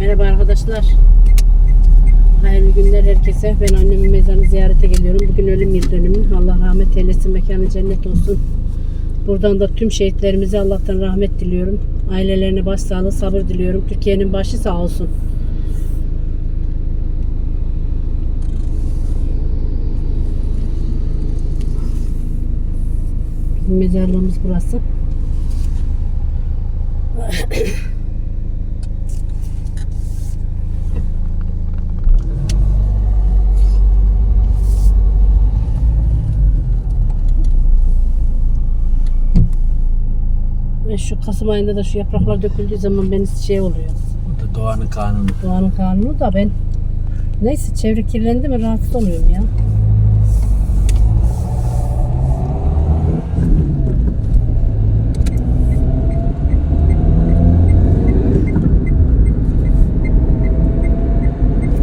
Merhaba arkadaşlar. Hayırlı günler herkese. Ben annemin mezarını ziyarete geliyorum. Bugün ölüm yıl dönümü. Allah rahmet eylesin. Mekanı cennet olsun. Buradan da tüm şehitlerimize Allah'tan rahmet diliyorum. Ailelerine başsağlığı, sabır diliyorum. Türkiye'nin başı sağ olsun. Mezarlığımız burası. Şu Kasım ayında da şu yapraklar döküldüğü zaman beni şey oluyor. Doğanın kanunu. Doğanın kanunu da ben neyse çevre kirlendi mi rahatsız oluyorum ya.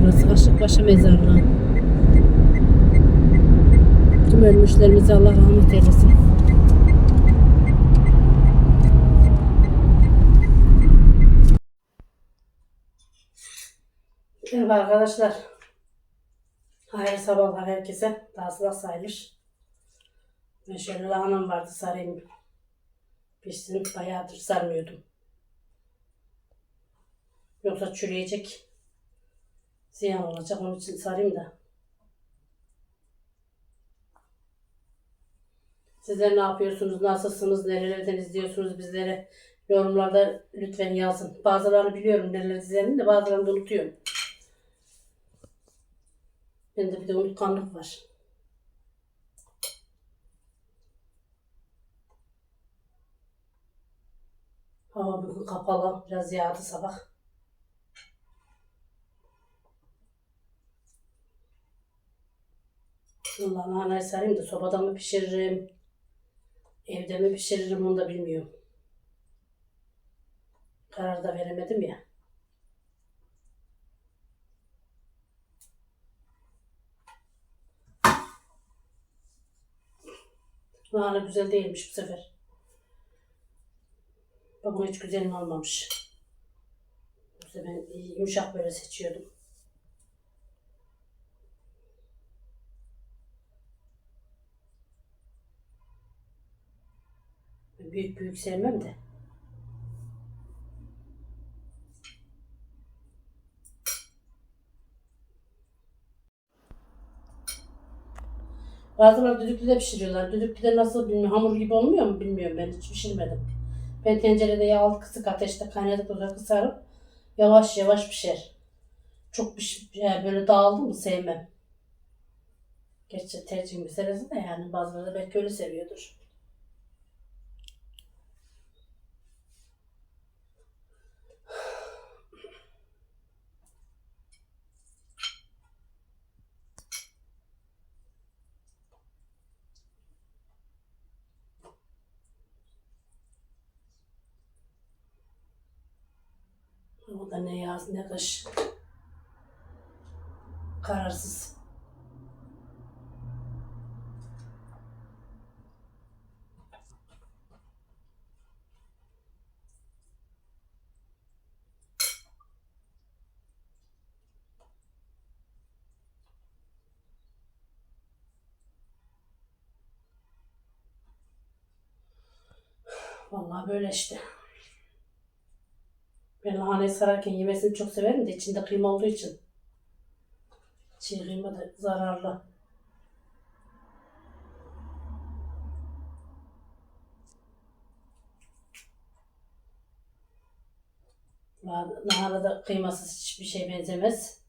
Burası Aşıkbaşı Mezarlığı. Tüm ölmüşlerimize Allah rahmet eylesin. Merhaba arkadaşlar. Hayırlı sabahlar herkese. Daha sabah sayılır. Ben lahanam vardı sarayım. Pişsin. Bayağıdır sarmıyordum. Yoksa çürüyecek. Ziyan olacak. Onun için sarayım da. Sizler ne yapıyorsunuz? Nasılsınız? Nerelerden izliyorsunuz bizleri? Yorumlarda lütfen yazın. Bazılarını biliyorum nereler izlediğini de bazılarını da unutuyorum. Bende bir de unutkanlık var. Hava bugün kapalı. Biraz yağdı sabah. Allah lahanayı sarayım da sobada mı pişiririm? Evde mi pişiririm onu da bilmiyorum. Karar da veremedim ya. Lahana güzel değilmiş bu sefer. Babam hiç güzelin olmamış. Sefer ben yumuşak böyle seçiyordum. Büyük büyük sevmem de. Bazıları düdüklüde pişiriyorlar. Düdüklüde nasıl bilmiyorum. Hamur gibi olmuyor mu bilmiyorum ben. Hiç pişirmedim. Ben tencerede yağlı kısık ateşte kaynadıkça kısarım. Yavaş yavaş pişer. Çok piş, yani böyle dağıldı mı sevmem. Gerçi tercih meselesi de yani bazıları da belki öyle seviyordur. O da ne yaz ne kış. Kararsız. Vallahi böyle işte. Ben lahanayı sararken yemesini çok severim de içinde kıyma olduğu için. Çiğ kıyma da zararlı. La- Lahana da kıymasız hiçbir şey benzemez.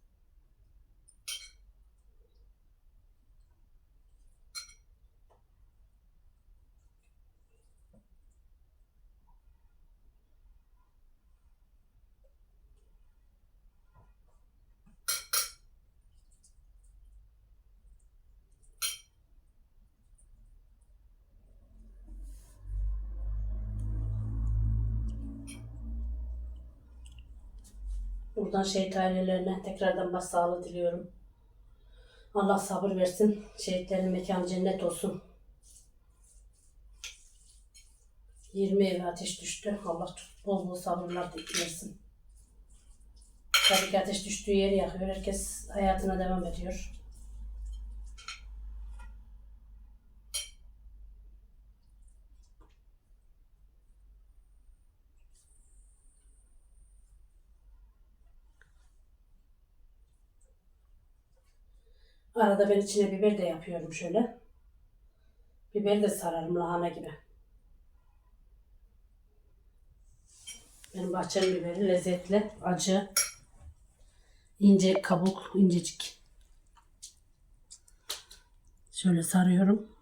Buradan şehit ailelerine tekrardan başsağlığı diliyorum. Allah sabır versin. Şehitlerin mekanı cennet olsun. 20 eve ateş düştü. Allah bol bol sabırlar versin. Tabii ki ateş düştüğü yeri yakıyor. Herkes hayatına devam ediyor. Arada ben içine biber de yapıyorum şöyle. Biber de sararım lahana gibi. Benim bahçenin biberi lezzetli, acı, ince kabuk, incecik. Şöyle sarıyorum.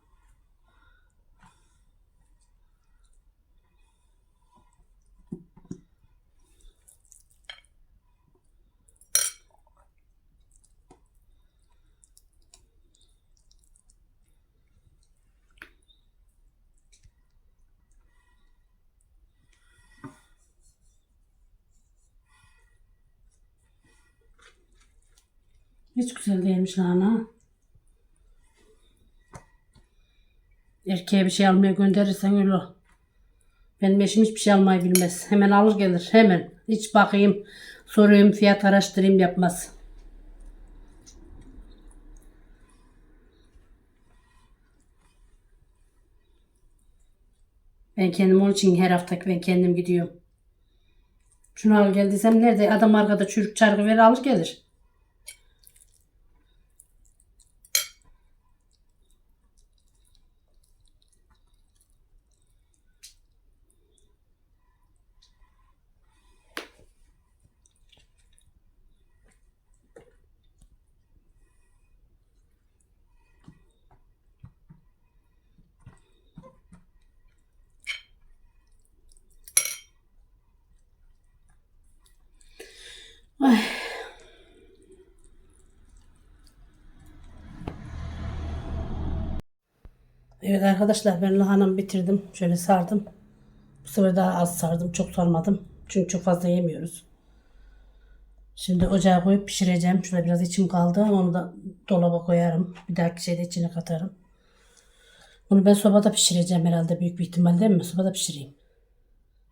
Hiç güzel değilmiş lahana. Erkeğe bir şey almaya gönderirsen öyle. Benim eşim hiçbir şey almayı bilmez. Hemen alır gelir. Hemen. Hiç bakayım, sorayım, fiyat araştırayım yapmaz. Ben kendim onun için her hafta ben kendim gidiyorum. Şunu al gel desem nerede? Adam arkada çürük çarkı verir alır gelir. Ay. Evet arkadaşlar ben lahanamı bitirdim. Şöyle sardım. Bu sefer daha az sardım. Çok sarmadım. Çünkü çok fazla yemiyoruz. Şimdi ocağa koyup pişireceğim. Şurada biraz içim kaldı. Onu da dolaba koyarım. Bir dahaki şeyde içine katarım. Bunu ben sobada pişireceğim herhalde büyük bir ihtimal değil mi? Sobada pişireyim.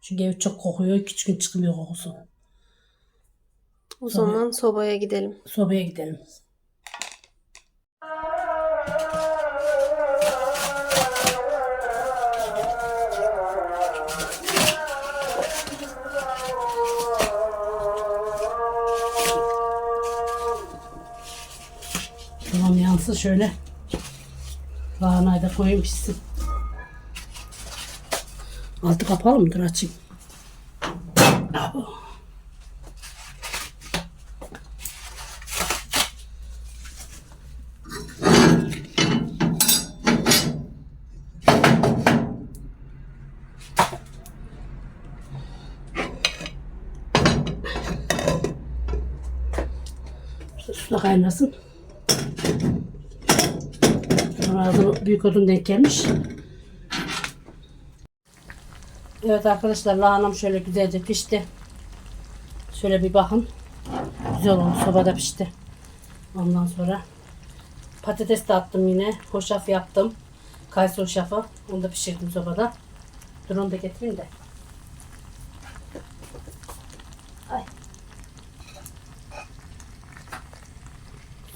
Çünkü ev çok kokuyor. Küçük gün çıkmıyor kokusu. O zaman sobaya gidelim. Sobaya gidelim. Tamam yansın şöyle. Lahanayı da koyayım pişsin. Altı kapalı mıdır açayım. Abo. Su da kaynasın. Ağzına büyük odun denk gelmiş. Evet arkadaşlar lahanam şöyle güzelce pişti. Şöyle bir bakın. Güzel oldu sobada pişti. Ondan sonra patates de attım yine. Hoşaf yaptım. Kayısı hoşafı. Onu da pişirdim sobada. Dur onu da getireyim de.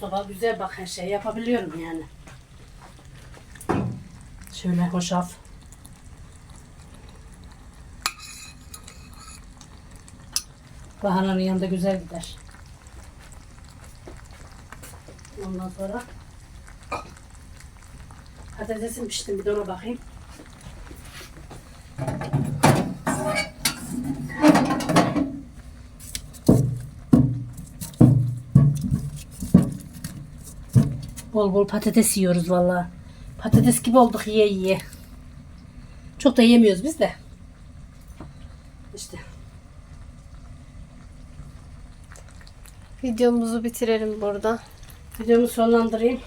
Soba güzel bak her şey yapabiliyorum yani. Şöyle hoşaf. Lahananın yanında güzel gider. Ondan sonra patatesim pişti bir de ona bakayım. Bol bol patates yiyoruz vallahi. Patates gibi olduk yiye yiye. Çok da yemiyoruz biz de. İşte. Videomuzu bitirelim burada. Videomu sonlandırayım.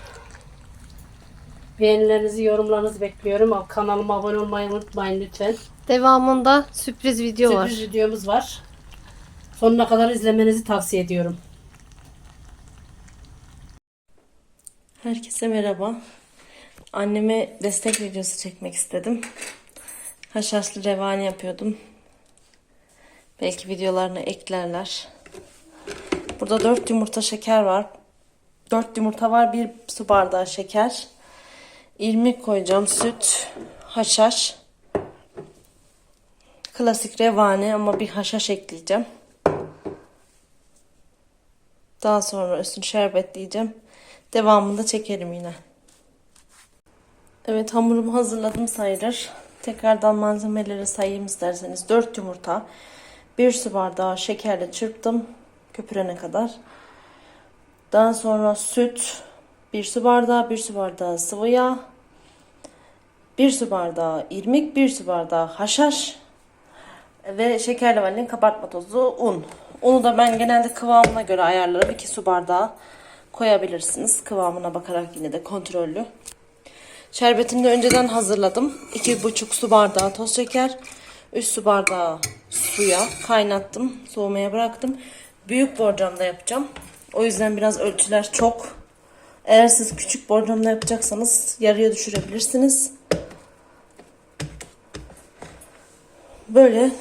Beğenilerinizi, yorumlarınızı bekliyorum. Kanalıma abone olmayı unutmayın lütfen. Devamında sürpriz video var. Sürpriz videomuz var. Sonuna kadar izlemenizi tavsiye ediyorum. Herkese merhaba. Anneme destek videosu çekmek istedim. Haşhaşlı revani yapıyordum. Belki videolarına eklerler. Burada 4 yumurta şeker var. 4 yumurta var. 1 su bardağı şeker. İrmik koyacağım. Süt, haşhaş. Klasik revane ama bir haşhaş ekleyeceğim. Daha sonra üstünü şerbetleyeceğim. Devamını da çekerim yine. Evet hamurumu hazırladım sayılır. Tekrardan malzemeleri sayayım isterseniz. 4 yumurta, 1 su bardağı şekerle çırptım köpürene kadar. Daha sonra süt, 1 su bardağı, 1 su bardağı sıvı yağ, 1 su bardağı irmik, 1 su bardağı haşhaş ve şekerli vanilin kabartma tozu, un. Unu da ben genelde kıvamına göre ayarlarım. 2 su bardağı koyabilirsiniz. Kıvamına bakarak yine de kontrollü. Şerbetini de önceden hazırladım. 2,5 su bardağı toz şeker, 3 su bardağı suya kaynattım, soğumaya bıraktım. Büyük borcamda yapacağım. O yüzden biraz ölçüler çok. Eğer siz küçük borcamda yapacaksanız yarıya düşürebilirsiniz. Böyle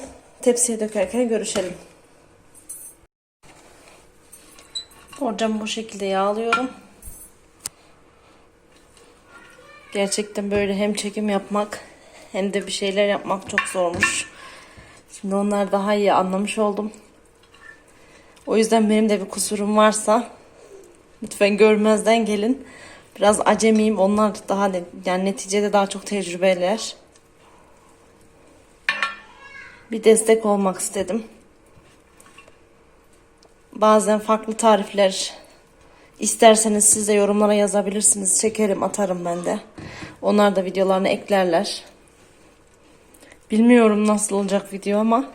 tepsiye dökerken görüşelim. Borcamı bu şekilde yağlıyorum. Gerçekten böyle hem çekim yapmak hem de bir şeyler yapmak çok zormuş. Şimdi onlar daha iyi anlamış oldum. O yüzden benim de bir kusurum varsa lütfen görmezden gelin. Biraz acemiyim. Onlar daha ne- yani neticede daha çok tecrübeliler. Bir destek olmak istedim. Bazen farklı tarifler İsterseniz siz de yorumlara yazabilirsiniz. Çekerim atarım ben de. Onlar da videolarını eklerler. Bilmiyorum nasıl olacak video ama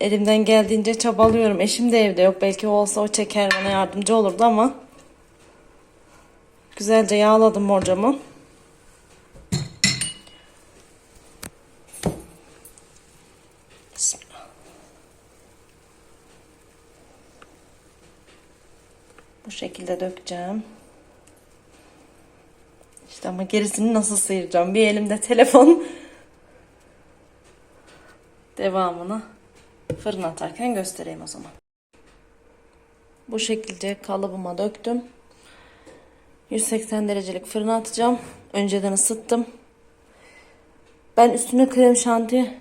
elimden geldiğince çabalıyorum. Eşim de evde yok. Belki o olsa o çeker bana yardımcı olurdu ama güzelce yağladım borcamı. Bismillah. Bu şekilde dökeceğim. İşte ama gerisini nasıl sıyıracağım? Bir elimde telefon. Devamını fırına atarken göstereyim o zaman. Bu şekilde kalıbıma döktüm. 180 derecelik fırına atacağım. Önceden ısıttım. Ben üstüne krem şanti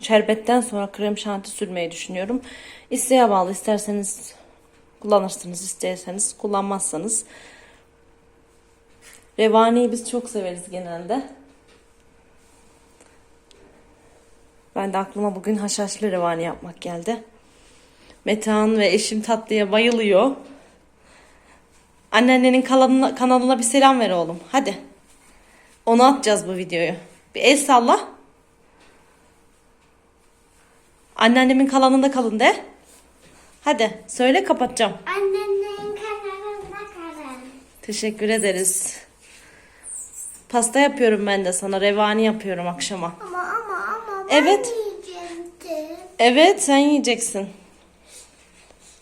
şerbetten sonra krem şanti sürmeyi düşünüyorum. İsteğe bağlı isterseniz kullanırsınız isterseniz kullanmazsanız. Revaniyi biz çok severiz genelde. Ben de aklıma bugün haşhaşlı revani yapmak geldi. Metehan ve eşim tatlıya bayılıyor. Anneannenin kanalına, kanalına bir selam ver oğlum. Hadi. Onu atacağız bu videoyu. Bir el salla. Anneannemin kanalında kalın de. Hadi söyle kapatacağım. Annenin kanalına kalın. Teşekkür ederiz. Pasta yapıyorum ben de sana. Revani yapıyorum akşama. Ama ama ama ben Evet. yiyecektim. Evet sen yiyeceksin.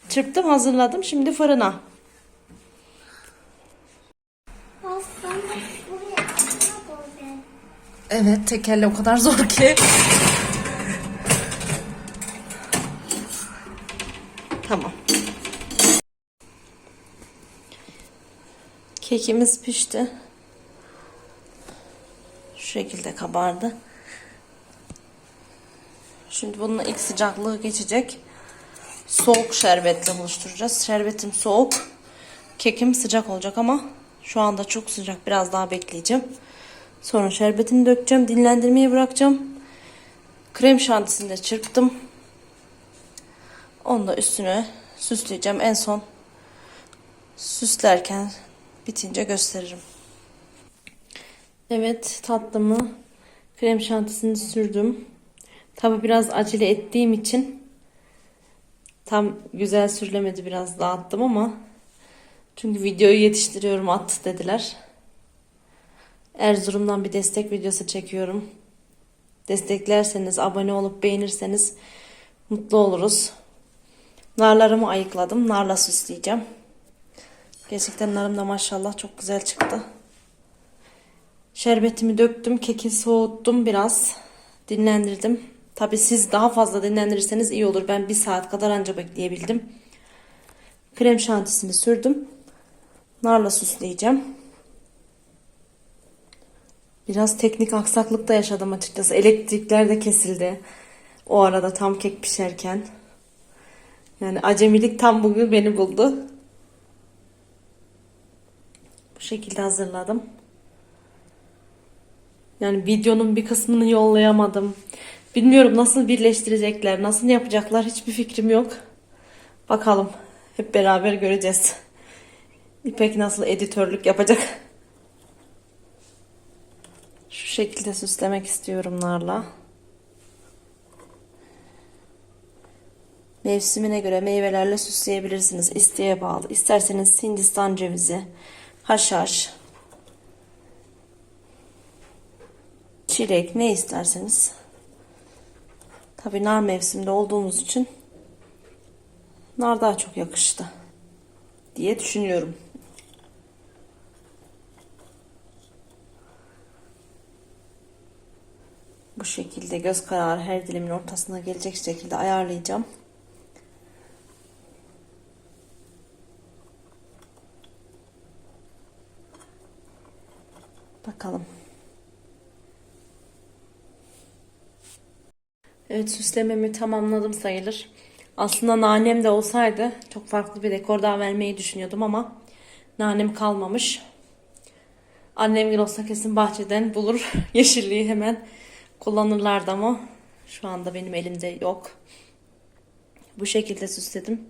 Çırptım hazırladım. Şimdi fırına. Evet tekerle o kadar zor ki. Tamam. Kekimiz pişti. Şu şekilde kabardı. Şimdi bunun ilk sıcaklığı geçecek. Soğuk şerbetle buluşturacağız. Şerbetim soğuk. Kekim sıcak olacak ama şu anda çok sıcak. Biraz daha bekleyeceğim. Sonra şerbetini dökeceğim. Dinlendirmeye bırakacağım. Krem şantisini de çırptım. Onu da üstüne süsleyeceğim. En son süslerken bitince gösteririm. Evet tatlımı krem şantisini sürdüm. Tabi biraz acele ettiğim için tam güzel sürülemedi biraz dağıttım ama çünkü videoyu yetiştiriyorum at dediler. Erzurum'dan bir destek videosu çekiyorum. Desteklerseniz, abone olup beğenirseniz mutlu oluruz. Narlarımı ayıkladım. Narla süsleyeceğim. Gerçekten narım da maşallah çok güzel çıktı. Şerbetimi döktüm. Keki soğuttum biraz. Dinlendirdim. Tabi siz daha fazla dinlendirirseniz iyi olur. Ben bir saat kadar anca bekleyebildim. Krem şantisini sürdüm. Narla süsleyeceğim. Biraz teknik aksaklık da yaşadım açıkçası. Elektrikler de kesildi. O arada tam kek pişerken. Yani acemilik tam bugün beni buldu. Bu şekilde hazırladım. Yani videonun bir kısmını yollayamadım. Bilmiyorum nasıl birleştirecekler, nasıl yapacaklar hiçbir fikrim yok. Bakalım. Hep beraber göreceğiz. İpek nasıl editörlük yapacak. Şu şekilde süslemek istiyorum narla. Mevsimine göre meyvelerle süsleyebilirsiniz. İsteğe bağlı. İsterseniz Hindistan cevizi, haşhaş, çilek ne isterseniz. Tabii nar mevsiminde olduğumuz için nar daha çok yakıştı diye düşünüyorum. Bu şekilde göz kararı her dilimin ortasına gelecek şekilde ayarlayacağım. Bakalım. Evet süslememi tamamladım sayılır. Aslında nanem de olsaydı çok farklı bir dekor daha vermeyi düşünüyordum ama nanem kalmamış. Annem gibi olsa kesin bahçeden bulur yeşilliği hemen kullanırlardı ama şu anda benim elimde yok. Bu şekilde süsledim.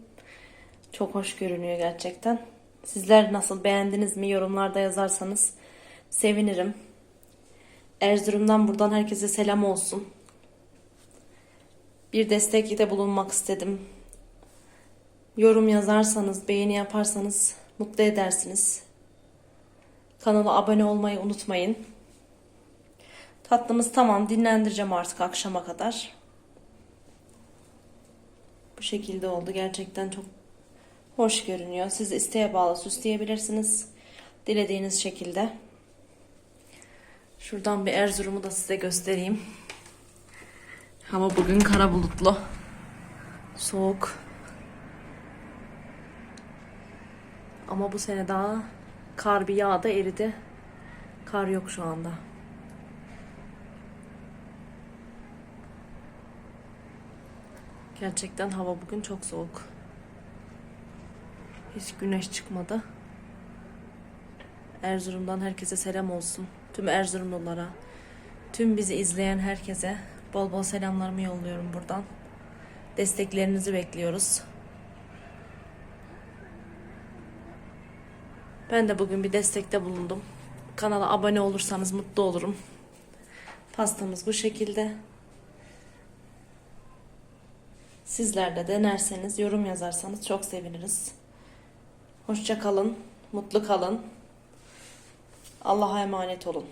Çok hoş görünüyor gerçekten. Sizler nasıl beğendiniz mi yorumlarda yazarsanız sevinirim. Erzurum'dan buradan herkese selam olsun. Bir destekte bulunmak istedim. Yorum yazarsanız, beğeni yaparsanız mutlu edersiniz. Kanala abone olmayı unutmayın. Tatlımız tamam. Dinlendireceğim artık akşama kadar. Bu şekilde oldu. Gerçekten çok hoş görünüyor. Siz isteğe bağlı süsleyebilirsiniz. Dilediğiniz şekilde. Şuradan bir Erzurum'u da size göstereyim. Hava bugün kara bulutlu. Soğuk. Ama bu sene daha kar bir yağda eridi. Kar yok şu anda. Gerçekten hava bugün çok soğuk. Hiç güneş çıkmadı. Erzurum'dan herkese selam olsun. Tüm Erzurumlulara, tüm bizi izleyen herkese bol bol selamlarımı yolluyorum buradan. Desteklerinizi bekliyoruz. Ben de bugün bir destekte bulundum. Kanala abone olursanız mutlu olurum. Pastamız bu şekilde. Sizler de denerseniz, yorum yazarsanız çok seviniriz. Hoşça kalın, mutlu kalın. Allah'a emanet olun.